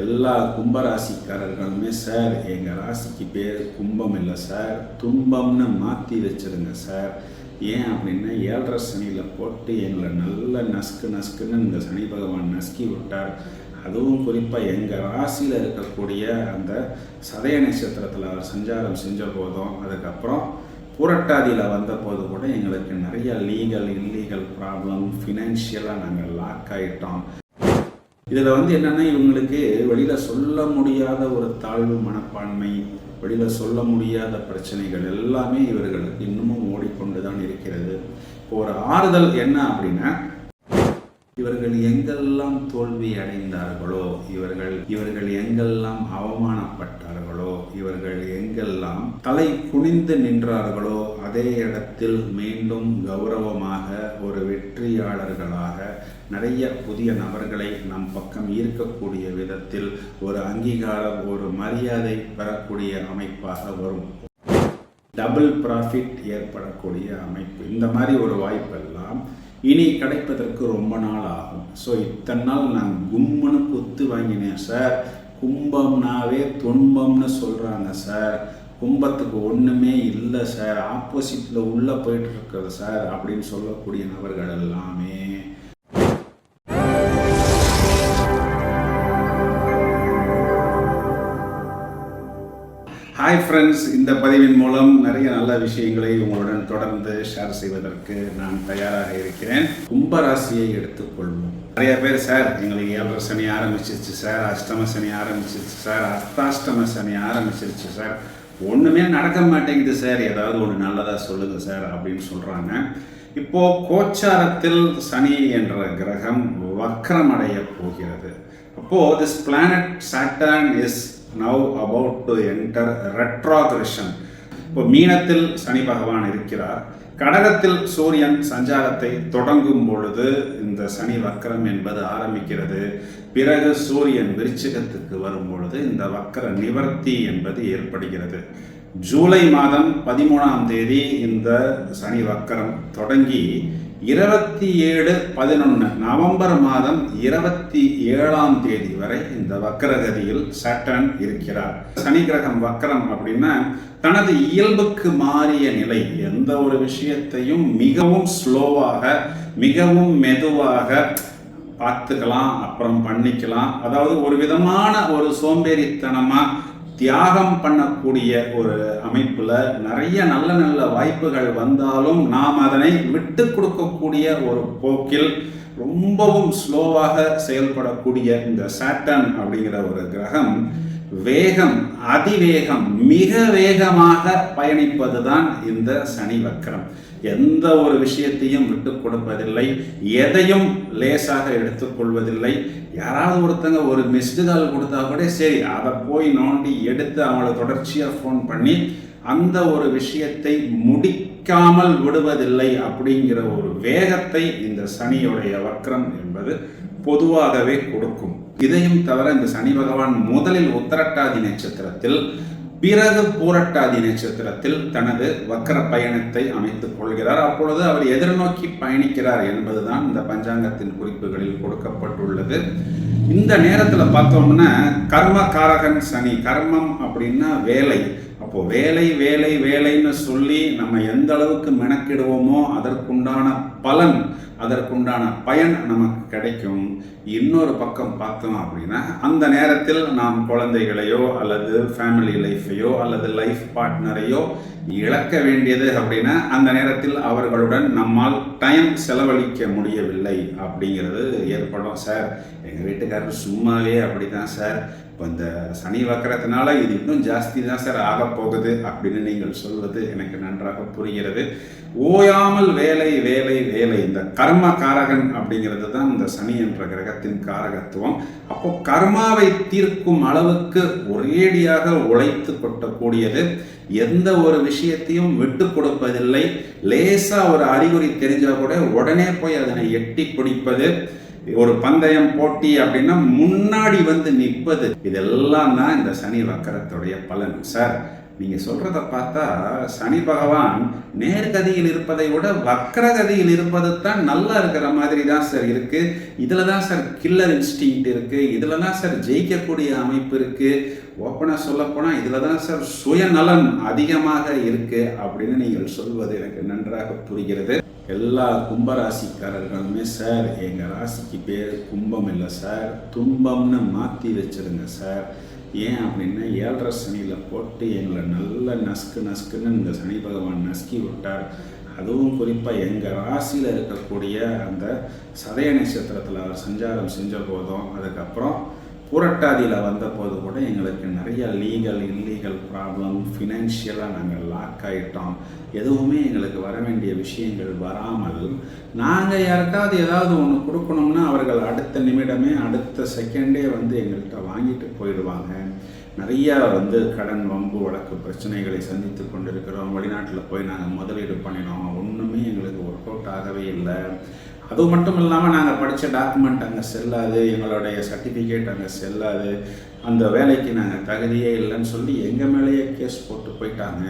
எல்லா கும்பராசிக்காரர்களுமே சார் எங்கள் ராசிக்கு பேர் கும்பம் இல்லை சார். துன்பம்னு மாற்றி வச்சுருங்க சார். ஏன் அப்படின்னா ஏழரை சனியில் போட்டு எங்களை நல்ல நஸ்கு நஸ்குன்னு இந்த சனி பகவான் நசுக்கி விட்டார். அதுவும் குறிப்பாக எங்கள் ராசியில் இருக்கக்கூடிய அந்த சதய நட்சத்திரத்தில் அவர் சஞ்சாரம் செஞ்ச போதும் அதுக்கப்புறம் புரட்டாதியில் வந்த போது கூட எங்களுக்கு நிறைய லீகல் இல்லீகல் ப்ராப்ளம் ஃபினான்ஷியலாக நாங்கள் லாக் ஆகிட்டோம் இதில் வந்து என்னென்னா இவங்களுக்கு வெளியில் சொல்ல முடியாத ஒரு தாழ்வு மனப்பான்மை வெளியில் சொல்ல முடியாத பிரச்சனைகள் எல்லாமே இவர்களுக்கு இன்னமும் ஓடிக்கொண்டு தான் இருக்கிறது. இப்போ ஒரு ஆறுதல் என்ன அப்படின்னா இவர்கள் எங்கெல்லாம் தோல்வி அடைந்தார்களோ இவர்கள் இவர்கள் எங்கெல்லாம் அவமானப்பட்டார்களோ இவர்கள் எங்கெல்லாம் தலை குனிந்து நின்றார்களோ அதே இடத்தில் மீண்டும் கௌரவமாக ஒரு வெற்றியாளர்களாக நிறைய புதிய நபர்களை நம் பக்கம் ஈர்க்கக்கூடிய விதத்தில் ஒரு அங்கீகாரம் ஒரு மரியாதை பெறக்கூடிய அமைப்பாக வரும். டபுள் ப்ராஃபிட் ஏற்படக்கூடிய அமைப்பு. இந்த மாதிரி ஒரு வாய்ப்பெல்லாம் இனி கிடைப்பதற்கு ரொம்ப நாள் ஆகும். ஸோ இத்தனை நாள் நான் கும்முன்னு குத்து வாங்கினேன் சார் கும்பம்னாவே துன்பம்னு சொல்கிறாங்க சார் கும்பத்துக்கு ஒன்றுமே இல்லை சார் ஆப்போசிட்டில் உள்ளே போயிட்டு இருக்கிறது சார் அப்படின்னு சொல்லக்கூடிய நபர்கள் எல்லாமே ஹாய் ஃப்ரெண்ட்ஸ் இந்த பதிவின் மூலம் நிறைய நல்ல விஷயங்களை உங்களுடன் தொடர்ந்து ஷேர் செய்வதற்கு நான் தயாராக இருக்கிறேன். கும்பராசியை எடுத்துக்கொள்வோம். நிறைய பேர் சார் எங்களுக்கு ஏழரை சனி ஆரம்பிச்சிருச்சு சார் அஷ்டம சனி ஆரம்பிச்சிருச்சு சார் அர்த்தாஷ்டம சனி ஆரம்பிச்சிருச்சு சார் ஒன்றுமே நடக்க மாட்டேங்குது சார் ஏதாவது ஒன்று நல்லதாக சொல்லுங்கள் சார் அப்படின்னு சொல்கிறாங்க இப்போ கோச்சாரத்தில் சனி என்ற கிரகம் வக்கரமடைய போகிறது. அப்போது this planet Saturn is now about to enter retrogression இப்போ மீனத்தில் சனி பகவான் இருக்கிறார். கடகத்தில் சூரியன் சஞ்சாரத்தை தொடங்கும் பொழுது இந்த சனி வக்கரம் என்பது ஆரம்பிக்கிறது. பிறகு சூரியன் விருச்சிகத்துக்கு வரும் பொழுது இந்த வக்கர நிவர்த்தி என்பது ஏற்படுகிறது. ஜூலை மாதம் பதிமூணாம் தேதி இந்த சனி வக்கரம் தொடங்கி இருபத்தி ஏழு பதினொன்று நவம்பர் மாதம் இருபத்தி ஏழாம் தேதி வரை இந்த வக்கரகதியில் சட்டன் இருக்கிறார். சனி கிரகம் வக்கரம் அப்படின்னா தனது இயல்புக்கு மாறிய நிலை. எந்த ஒரு விஷயத்தையும் மிகவும் ஸ்லோவாக மிகவும் மெதுவாக பார்த்துக்கலாம் அப்புறம் பண்ணிக்கலாம். அதாவது ஒரு விதமான ஒரு சோம்பேறித்தனமாக தியாகம் பண்ணக்கூடிய ஒரு அமைப்பில் நிறைய நல்ல நல்ல வாய்ப்புகள் வந்தாலும் நாம் அதனை விட்டு கொடுக்கக்கூடிய ஒரு போக்கில் ரொம்பவும் ஸ்லோவாக செயல்படக்கூடிய இந்த சாட்டன் அப்படிங்கிற ஒரு கிரகம் வேகம் அதிவேகம் மிக வேகமாக பயணிப்பது தான் இந்த சனி வக்கரம் எந்த ஒரு விஷயத்தையும் விட்டு கொடுப்பதில்லை. எதையும் லேசாக எடுத்துக்கொள்வதில்லை யாராவது ஒருத்தங்க ஒரு மிஸ்டு கால் கொடுத்தா கூட சரி அதை போய் நோண்டி எடுத்து அவங்கள தொடர்ச்சியாக ஃபோன் பண்ணி அந்த ஒரு விஷயத்தை முடிக்காமல் விடுவதில்லை அப்படிங்கிற ஒரு வேகத்தை இந்த சனியுடைய வக்ரம் என்பது பொதுவாகவே கொடுக்கும். இதையும் தவிர இந்த சனி பகவான் முதலில் உத்தரட்டாதி நட்சத்திரத்தில் பிறகு பூரட்டாதி நட்சத்திரத்தில் தனது வக்கர பயணத்தை அமைத்துக் கொள்கிறார். அப்பொழுது அவர் எதிர்நோக்கி பயணிக்கிறார் என்பதுதான் இந்த பஞ்சாங்கத்தின் குறிப்புகளில் கொடுக்கப்பட்டுள்ளது. இந்த நேரத்தில் பார்த்தோம்னா கர்ம காரகன் சனி கர்மம் அப்படின்னா வேலை. அப்போ வேலை வேலை வேலைன்னு சொல்லி நம்ம எந்த அளவுக்கு மெனக்கிடுவோமோ அதற்குண்டான பலன் அதற்குண்டான பயன் நமக்கு கிடைக்கும். இன்னொரு பக்கம் பார்த்தோம் அப்படின்னா அந்த நேரத்தில் நாம் குழந்தைகளையோ அல்லது ஃபேமிலி லைஃப்பையோ அல்லது லைஃப் பார்ட்னரையோ இழக்க வேண்டியது அப்படின்னா அந்த நேரத்தில் அவர்களுடன் நம்மால் டைம் செலவழிக்க முடியவில்லை அப்படிங்கிறது ஏற்படும் சார் எங்கள் வீட்டுக்காரர் சும்மாவே அப்படி தான் சார் இப்போ இந்த சனி வக்கரத்தினால இது இன்னும் ஜாஸ்தி தான் சார் ஆகப் போகுது அப்படின்னு நீங்கள் சொல்வது எனக்கு நன்றாக புரிகிறது. ஓயாமல் வேலை வேலை வேலை. இந்த கர்ம காரகன் அப்படிங்கிறது தான் இந்த சனி என்ற கிரகத்தின் காரகத்துவம். அப்போ கர்மாவை தீர்க்கும் அளவுக்கு ஒரேடியாக உழைத்து கொட்டக்கூடியது. எந்த ஒரு விஷயத்தையும் விட்டு கொடுப்பதில்லை. லேசாக ஒரு அறிகுறி தெரிஞ்சால் கூட உடனே போய் அதனை எட்டி பிடிப்பது. ஒரு பந்தயம் போட்டி அப்படின்னா முன்னாடி வந்து நிற்பது. இதெல்லாம் தான் இந்த சனி வக்கரத்துடைய பலன். சார் நீங்கள் சொல்கிறத பார்த்தா சனி பகவான் நேர்கதியில் இருப்பதை விட வக்ரகதியில் இருப்பது தான் நல்லா இருக்கிற மாதிரி தான் சார் இருக்குது இதில் தான் சார் கில்லர் இன்ஸ்டிங்க்ட் இருக்குது இதில் தான் சார் ஜெயிக்கக்கூடிய அமைப்பு இருக்குது ஓப்பனாக சொல்லப்போனால் இதில் தான் சார் சுயநலன் அதிகமாக இருக்குது அப்படின்னு நீங்கள் சொல்வது எனக்கு நன்றாக புரிகிறது. எல்லா கும்பராசிக்காரர்களுமே சார் எங்கள் ராசிக்கு பேர் கும்பம் இல்லை சார் துன்பம்னு மாற்றி வச்சிருங்க சார் ஏன் அப்படின்னா ஏழரை சனியில் போட்டு எங்களை நல்ல நஸ்கு நஸ்குன்னு இந்த சனி பகவான் நசுக்கி விட்டார். அதுவும் குறிப்பாக எங்கள் ராசியில் இருக்கக்கூடிய அந்த சதய நட்சத்திரத்தில் அவர் சஞ்சாரம் செஞ்ச போதும். அதுக்கப்புறம் புரட்டாதியில் வந்தபோது கூட எங்களுக்கு நிறைய லீகல் இல்லீகல் ப்ராப்ளம் ஃபினான்ஷியலாக நாங்கள் லாக் ஆகிட்டோம் எதுவுமே எங்களுக்கு வர வேண்டிய விஷயங்கள் வராமல் நாங்கள் யாருக்காவது ஏதாவது ஒன்று கொடுக்கணும்னா அவர்கள் அடுத்த நிமிடமே அடுத்த செகண்டே வந்து எங்கள்கிட்ட வாங்கிட்டு போயிடுவாங்க. நிறைய வந்து கடன் வம்பு வழக்கு பிரச்சனைகளை சந்தித்து கொண்டிருக்கிறோம். வெளிநாட்டில் போய் நாங்கள் முதலீடு பண்ணினோம். ஒன்றுமே எங்களுக்கு ஒர்க் அவுட் ஆகவே இல்லை. அது மட்டும் இல்லாமல் நாங்கள் படித்த டாக்குமெண்ட் அங்கே செல்லாது எங்களுடைய சர்டிஃபிகேட் அங்கே செல்லாது. அந்த வேலைக்கு நாங்கள் தகுதியே இல்லைன்னு சொல்லி எங்கள் மேலேயே கேஸ் போட்டு போயிட்டாங்க.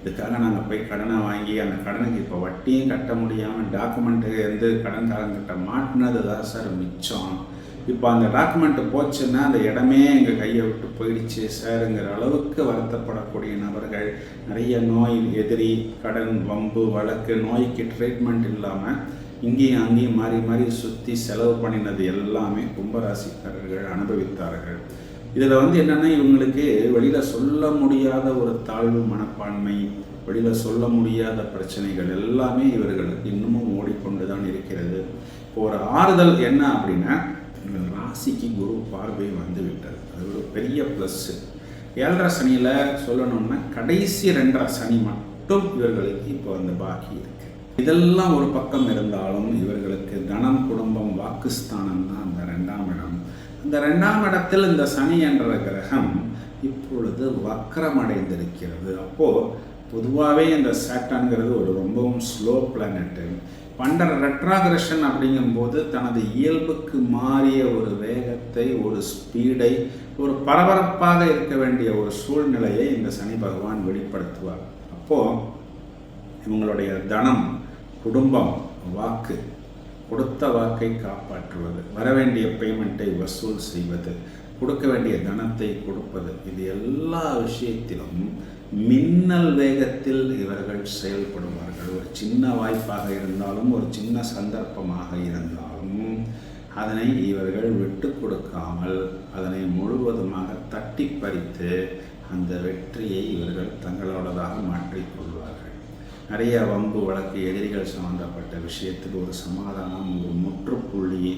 இதுக்காக நாங்கள் போய் கடனை வாங்கி அந்த கடனுக்கு இப்போ வட்டியும் கட்ட முடியாமல் டாக்குமெண்ட்டு வந்து கடன்காரங்கிட்ட மாட்டினது தான் சார் மிச்சம். இப்போ அந்த டாக்குமெண்ட் போச்சுன்னா அந்த இடமே எங்கள் கையை விட்டு போயிடுச்சு. சாருங்கிற அளவுக்கு வருத்தப்படக்கூடிய நபர்கள் நிறைய நோய் எதிரி கடன் வம்பு வழக்கு நோய்க்கு ட்ரீட்மெண்ட் இல்லாமல் இங்கேயும் அங்கேயும் மாறி மாறி சுற்றி செலவு பண்ணினது எல்லாமே கும்பராசிக்காரர்கள் அனுபவித்தார்கள். இதில் வந்து என்னென்னா இவங்களுக்கு வெளியில் சொல்ல முடியாத ஒரு தாழ்வு மனப்பான்மை வெளியில் சொல்ல முடியாத பிரச்சனைகள் எல்லாமே இவர்களுக்கு இன்னமும் ஓடிக்கொண்டு தான் இருக்கிறது. இப்போ ஒரு ஆறுதல் என்ன அப்படின்னா ராசிக்கு குரு பார்வை வந்து விட்டது அது ஒரு பெரிய ப்ளஸ்ஸு ஏழரை சனியில் சொல்லணும்னா கடைசி ரெண்டரை சனி மட்டும் இவர்களுக்கு இப்போ வந்து பாக்கி இருக்கு. இதெல்லாம் ஒரு பக்கம் இருந்தாலும் இவர்களுக்கு தனம் குடும்பம் வாக்குஸ்தானம் தான் அந்த ரெண்டாம் இடம். அந்த ரெண்டாம் இடத்தில் இந்த சனி என்ற கிரகம் இப்பொழுது வக்கரமடைந்திருக்கிறது. அப்போது பொதுவாகவே இந்த சேட்டன்கிறது ஒரு ரொம்பவும் ஸ்லோ பிளானட்டு. பண்டர் ரெட்ராகிரஷன் அப்படிங்கும்போது தனது இயல்புக்கு மாறிய ஒரு வேகத்தை ஒரு ஸ்பீடை ஒரு பரபரப்பாக இருக்க வேண்டிய ஒரு சூழ்நிலையை இந்த சனி பகவான் வெளிப்படுத்துவார். அப்போது இவங்களுடைய தனம் குடும்பம் வாக்கு கொடுத்த வாக்கை காப்பாற்றுவது வரவேண்டிய பேமெண்ட்டை வசூல் செய்வது கொடுக்க வேண்டிய தனத்தை கொடுப்பது இது எல்லா விஷயத்திலும் மின்னல் வேகத்தில் இவர்கள் செயல்படுவார்கள். ஒரு சின்ன வாய்ப்பாக இருந்தாலும் ஒரு சின்ன சந்தர்ப்பமாக இருந்தாலும் அதனை இவர்கள் விட்டு கொடுக்காமல் அதனை முழுவதுமாக தட்டி பறித்து அந்த வெற்றியை இவர்கள் தங்களோடதாக மாற்றிக்கொள்வார்கள் நிறைய வம்பு வழக்கு எதிரிகள் சம்பந்தப்பட்ட விஷயத்துக்கு ஒரு சமாதானம் ஒரு முற்றுப்புள்ளி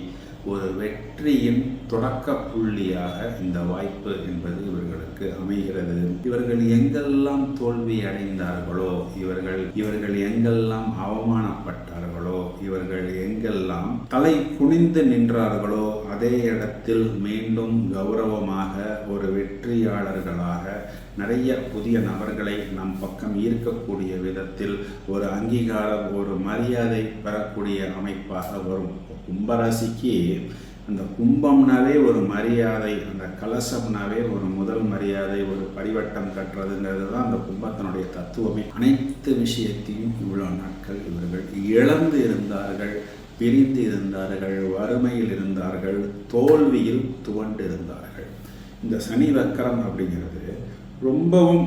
ஒரு வெற்றியின் தொடக்க புள்ளியாக இந்த வாய்ப்பு என்பது இவர்களுக்கு அமைகிறது. இவர்கள் எங்கெல்லாம் தோல்வி அடைந்தார்களோ இவர்கள் இவர்கள் எங்கெல்லாம் அவமானப்பட்டார்களோ இவர்கள் எங்கெல்லாம் தலை குனிந்து நின்றார்களோ அதே இடத்தில் மீண்டும் கௌரவமாக ஒரு வெற்றியாளர்களாக நிறைய புதிய நபர்களை நம் பக்கம் ஈர்க்கக்கூடிய விதத்தில் ஒரு அங்கீகாரம் ஒரு மரியாதை பெறக்கூடிய அமைப்பாக வரும். கும்பராசிக்கு அந்த கும்பம்னாவே ஒரு மரியாதை அந்த கலசம்னாவே ஒரு முதல் மரியாதை ஒரு பரிவட்டம் கட்டுறதுங்கிறது தான் அந்த கும்பத்தினுடைய தத்துவமே. அனைத்து விஷயத்தையும் இவ்வளோ நாட்கள் இவர்கள் இழந்து இருந்தார்கள். பிரிந்து இருந்தார்கள் வறுமையில் இருந்தார்கள் தோல்வியில் துவண்டு இருந்தார்கள் இந்த சனி வக்கரம் அப்படிங்கிறது ரொம்பவும்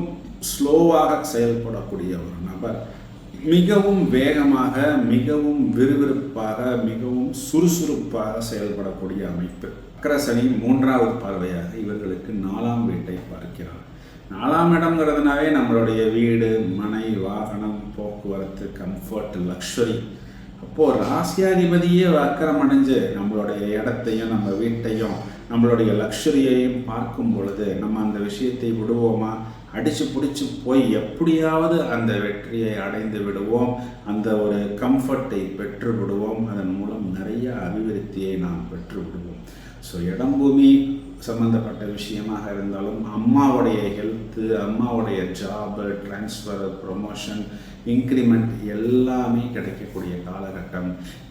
ஸ்லோவாக செயல்படக்கூடிய ஒரு நபர். மிகவும் வேகமாக மிகவும் விறுவிறுப்பாக மிகவும் சுறுசுறுப்பாக செயல்படக்கூடிய அமைப்பு. அக்கரசனி மூன்றாவது பார்வையாக இவர்களுக்கு நாலாம் வீட்டை பார்க்கிறார். நாலாம் இடம்ங்கிறதுனாவே நம்மளுடைய வீடு மனை வாகனம் போக்குவரத்து கம்ஃபர்ட் லக்ஷரி அப்போது ராசியாதிபதியே வக்கரம் அடைஞ்சு நம்மளுடைய இடத்தையும் நம்ம வீட்டையும் நம்மளுடைய லக்ஷரியையும் பார்க்கும் பொழுது நம்ம அந்த விஷயத்தை விடுவோமா? அடித்து பிடிச்சி போய் எப்படியாவது அந்த வெற்றியை அடைந்து விடுவோம். அந்த ஒரு கம்ஃபர்ட்டை பெற்று விடுவோம். அதன் மூலம் நிறைய அபிவிருத்தியை நாம் பெற்று விடுவோம். ஸோ இடம் பூமி சம்மந்தப்பட்ட விஷயமாக இருந்தாலும் அம்மாவுடைய ஹெல்த்து அம்மாவுடைய ஜாபு ட்ரான்ஸ்ஃபர் ப்ரொமோஷன் இன்க்ரிமெண்ட் எல்லாமே கிடைக்கக்கூடிய காலகட்டம்.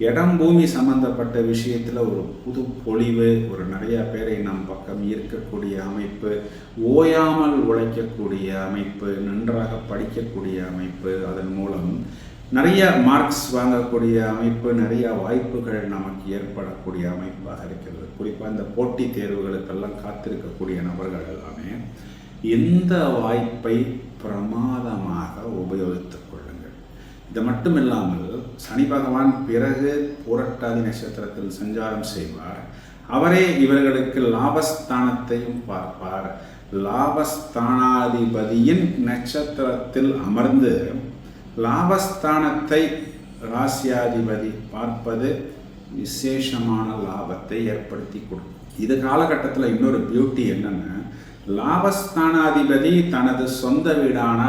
இடம் பூமி சம்பந்தப்பட்ட விஷயத்தில் ஒரு புது பொழிவு ஒரு நிறையா பேரை நம் பக்கம் ஈர்க்கக்கூடிய அமைப்பு ஓயாமல் உழைக்கக்கூடிய அமைப்பு நன்றாக படிக்கக்கூடிய அமைப்பு அதன் மூலம் நிறைய மார்க்ஸ் வாங்கக்கூடிய அமைப்பு நிறைய வாய்ப்புகள் நமக்கு ஏற்படக்கூடிய அமைப்பாக இருக்கிறது. குறிப்பாக இந்த போட்டித் தேர்வுகளுக்கெல்லாம் காத்திருக்கக்கூடிய நபர்கள் எல்லாமே இந்த வாய்ப்பை பிரமாதமாக உபயோகித்து இது மட்டும் இல்லாமல் சனி பகவான் பிறகு புரட்டாதி நட்சத்திரத்தில் சஞ்சாரம் செய்வார். அவரே இவர்களுக்கு லாபஸ்தானத்தையும் பார்ப்பார். லாபஸ்தானாதிபதியின் நட்சத்திரத்தில் அமர்ந்து லாபஸ்தானத்தை ராசியாதிபதி பார்ப்பது விசேஷமான லாபத்தை ஏற்படுத்தி கொடுக்கும். இது காலகட்டத்தில் இன்னொரு பியூட்டி என்னென்னா லாபஸ்தானாதிபதி தனது சொந்த வீடான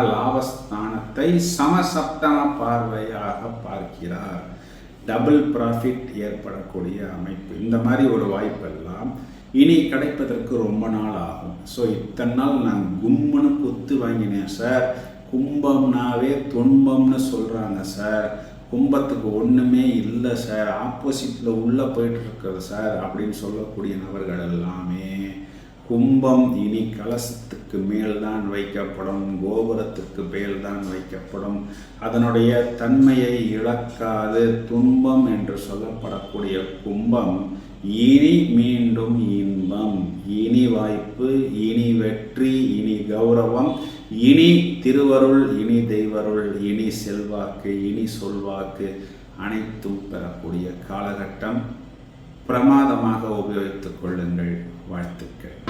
லாபஸ்தானத்தை சமசப்தம பார்வையாக பார்க்கிறார். டபுள் ப்ராஃபிட் ஏற்படக்கூடிய அமைப்பு. இந்த மாதிரி ஒரு வாய்ப்பெல்லாம் இனி கிடைப்பதற்கு ரொம்ப நாள் ஆகும். ஸோ இத்தனை நாள் நான் கும்முன்னு குத்து வாங்கினேன் சார் கும்பம்னாவே துன்பம்னு சொல்கிறாங்க சார் கும்பத்துக்கு ஒன்றுமே இல்லை சார் ஆப்போசிட்டில் உள்ளே போயிட்டு இருக்கிறது சார் அப்படின்னு சொல்லக்கூடிய நபர்கள் எல்லாமே கும்பம் இனி கலசத்துக்கு மேல்தான் வைக்கப்படும் கோபுரத்துக்கு மேல்தான் வைக்கப்படும். அதனுடைய தன்மையை இழக்காது. துன்பம் என்று சொல்லப்படக்கூடிய கும்பம் இனி மீண்டும் இன்பம். இனி வாய்ப்பு இனி வெற்றி இனி கௌரவம் இனி திருவருள் இனி தெய்வருள் இனி செல்வாக்கு இனி சொல்வாக்கு அனைத்தும் பெறக்கூடிய காலகட்டம் பிரமாதமாக உபயோகித்துக் கொள்ளுங்கள். வாழ்த்துக்கள்.